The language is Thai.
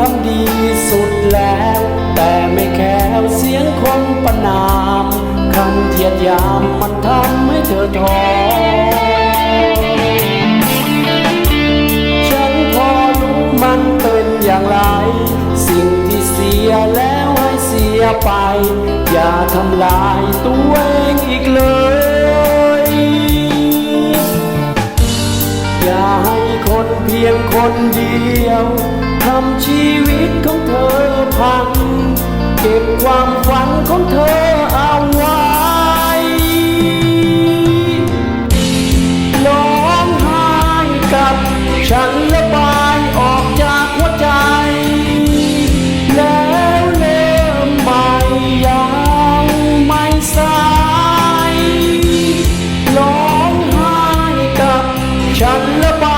ทำดีสุดแล้ว แต่ไม่แค่เสียงคนประนามคำเหยียดยามมันทำให้เธอท้อฉันพอรู้มันเป็นอย่างไร สิ่งที่เสียแล้วให้เสียไป อย่าทำลายตัวเองอีกเลย ให้คนเพียงคนเดียวทำชีวิตของเธอพัง เก็บความฝันของเธอเอาไว้ร้องไห้กับฉันและบายออกจากหัวใจ แล้วเริ่มใหยังไม่สายร้องไห้กับฉันและบา